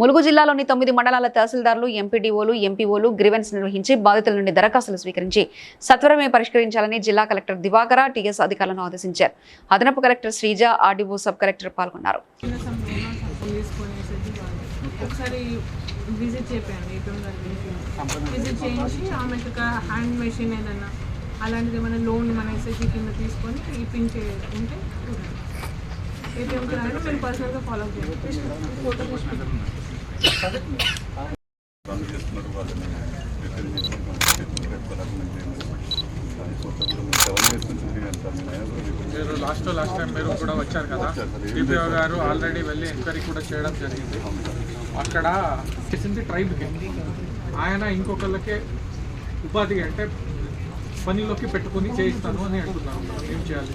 ములుగు జిల్లాలోని తొమ్మిది మండలాల తహసీల్దారులు ఎంపీడీఓలు ఎంపీఓలు గ్రీవెన్స్ నిర్వహించి బాధితుల నుండి దరఖాస్తులు స్వీకరించి సత్వరమే పరిష్కరించాలని జిల్లా కలెక్టర్ దివాకర టీఎస్ అధికారులను ఆదేశించారు. అదనపు collector Sreeja RDO sub collector పాల్గొన్నారు. హ్యాండ్ మెషిన్ ఏదన్నా అలాంటిది ఏమైనా లోన్ మన ఎస్ఎస్సి కింద తీసుకొని ఇప్పించే ఉంటే మేము పర్సనల్గా ఫాలో ఫోటో తీసుకుంటాం మీరు లాస్ట్ లాస్ట్ టైం మీరు కూడా వచ్చారు కదా. వచ్చారు డిపిఓ గారు ఆల్రెడీ వెళ్ళి ఎంక్వైరీ కూడా చేయడం జరిగింది. అక్కడ చేసింది ట్రైబ్కి ఆయన ఇంకొకళ్ళకే ఉపాధి అంటే పనిలోకి పెట్టుకుని చేయిస్తాను అని అంటున్నాను. ఏం చేయాలి?